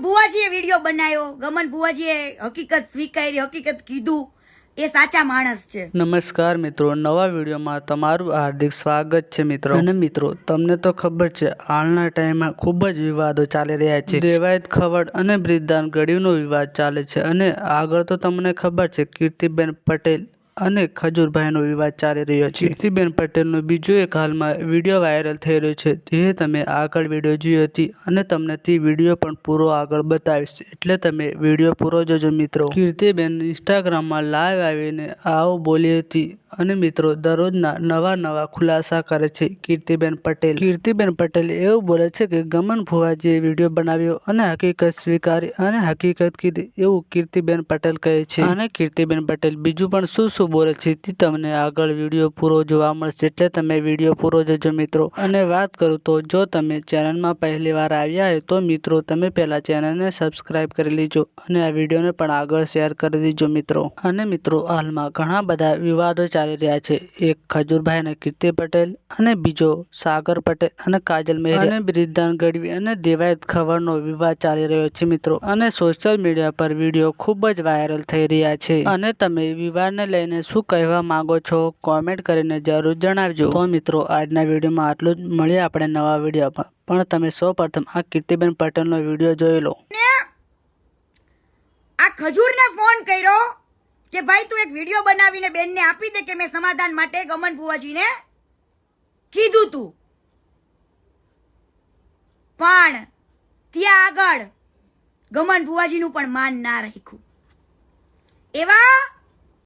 ગમન ભુવાજીએ video બનાવ્યો. ગમન ભુવાજીએ હકીકત સ્વીકારી, હકીકત કીધું. એ સાચા માણસ છે. નમસ્કાર મિત્રો, નવા વિડીયોમાં તમારું હાર્દિક સ્વાગત છે મિત્રો. અને મિત્રો, તમને તો ખબર છે, હાલના ટાઈમમાં ખૂબ જ વિવાદો ચાલી રહ્યા છે. દેવાયત ખવડ અને બ્રિજદાન ગઢીનો વિવાદ ચાલે છે. અને આગળ તો તમને ખબર છે, કીર્તિબેન પટેલ અને ખજૂરભાઈનો વિવાદ ચાલી રહ્યો છે. કીર્તિબેન પટેલનો બીજો એક હાલમાં વીડિયો વાયરલ થઈ રહ્યો છે તે તમે આગળ વીડિયો જોઈ હતી અને તમને તે વીડિયો પણ પૂરો આગળ બતાવીશ. એટલે તમે વીડિયો પૂરો જોજો મિત્રો. કીર્તિબેન ઇન્સ્ટાગ્રામમાં લાઈવ આવીને આવો બોલી હતી અને મિત્રો દરરોજના નવા નવા ખુલાસા કરે છે કીર્તિબેન પટેલ. કીર્તિબેન પટેલ એવું બોલે છે કે ગમન ભુવાજીએ વીડિયો બનાવ્યો અને હકીકત સ્વીકારી અને હકીકત કીધી એવું કીર્તિબેન પટેલ કહે છે. અને કીર્તિબેન પટેલ બીજું પણ શું શું બોલે તે તમને આગળ વીડિયો પૂરો જોવા મળશે. એટલે તમે વીડિયો પૂરો જોજો મિત્રો. અને વાત કરું તો, જો તમે ચેનલમાં પહેલી વાર આવ્યા હોય, તો મિત્રો, તમે પહેલાં ચેનલને સબસ્ક્રાઈબ કરી લેજો અને આ વિડીયોને પણ આગળ શેર કરી દેજો મિત્રો. અને મિત્રો, હાલમાં ઘણા બધા વિવાદો ચાલી રહ્યા છે. એક ખજૂરભાઈ અને કીર્તિ પટેલ અને બીજો સાગર પટેલ અને કાજલ મહેર અને બ્રિજદાન ગઢવી અને દેવાયત ખબરનો વિવાદ ચાલી રહ્યો છે મિત્રો. અને સોશિયલ મીડિયા પર વીડિયો ખૂબ જ વાયરલ થઈ રહ્યા છે. અને તમે વિવાદને લઈને શું કહેવા માંગો છો કોમેન્ટ કરીને જરૂર જણાવજો. તો મિત્રો, આજના વિડીયોમાં આટલું જ. મળીએ આપણે નવા વિડીયોમાં. પણ તમે સૌ પ્રથમ આ કીર્તિબેન પટેલનો વીડિયો જોઈ લો. આ ખજૂરને ફોન કર્યો કે ભાઈ તું એક વીડિયો બનાવીને બેનને આપી દે કે મેં સમાધાન માટે ગમન ભુવાજીને કીધું તું. પણ ત્યાં આગળ ગમન ભુવાજીનું પણ માન ના રાખ્યું. એવા